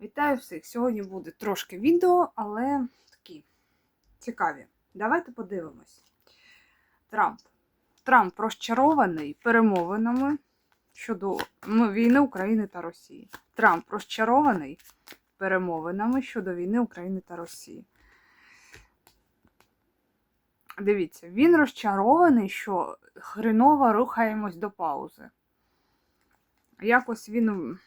Вітаю всіх! Сьогодні буде трошки відео, але такі цікаві. Давайте подивимось. Трамп. Трамп розчарований перемовинами щодо війни України та Росії. Трамп розчарований перемовинами щодо війни України та Росії. Дивіться, він розчарований, що хреново рухаємось до паузи. Якось він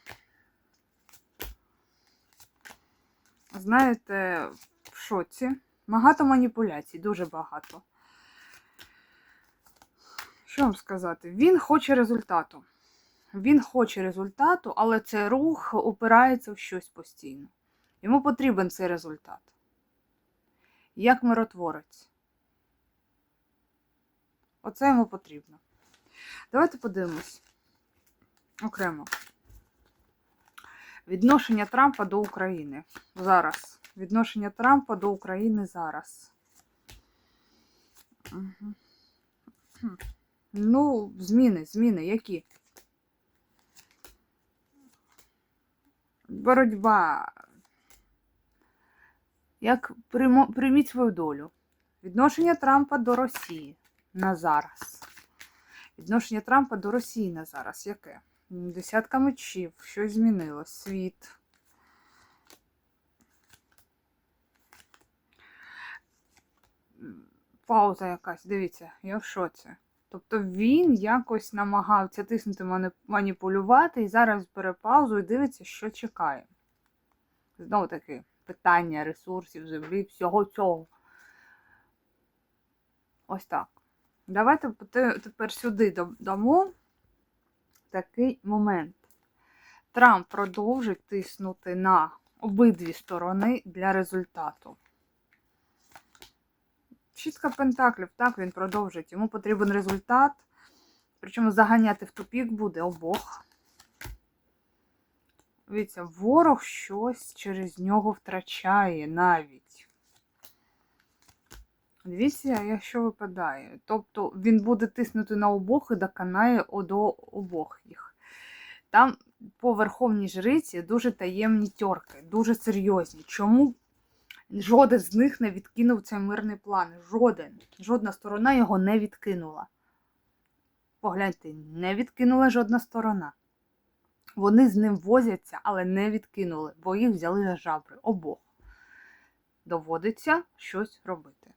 знаєте, в шоці. Багато маніпуляцій, дуже багато. Що вам сказати? Він хоче результату. Він хоче результату, але цей рух упирається в щось постійно. Йому потрібен цей результат. Як миротворець. Оце йому потрібно. Давайте подивимось окремо. Відношення Трампа до України зараз. Відношення Трампа до України зараз. Угу. Ну, зміни, зміни, які? Боротьба. Як прийміть свою долю. Відношення Трампа до Росії на зараз. Відношення Трампа до Росії на зараз яке? Десятка мечів, щось змінилось, світ. Пауза якась, дивіться, я в шоці. Тобто він якось намагався тиснути маніпулювати і зараз бере паузу і дивиться, що чекає. Знову таки, питання ресурсів, землі, всього цього. Ось так. Давайте тепер сюди дам- дамо такий момент. Трамп продовжить тиснути на обидві сторони для результату. Шістка пентаклів, так, він продовжить. Йому потрібен результат. Причому заганяти в тупік буде обох. Дивіться, ворог щось через нього втрачає навіть. Дивіться, якщо випадає. Тобто він буде тиснути на обох і доконає до обох їх. Там по верховній жриці дуже таємні тьорки, дуже серйозні. Чому жоден з них не відкинув цей мирний план? Жоден. Жодна сторона його не відкинула. Погляньте, не відкинула жодна сторона. Вони з ним возяться, але не відкинули, бо їх взяли за жабри обох. Доводиться щось робити.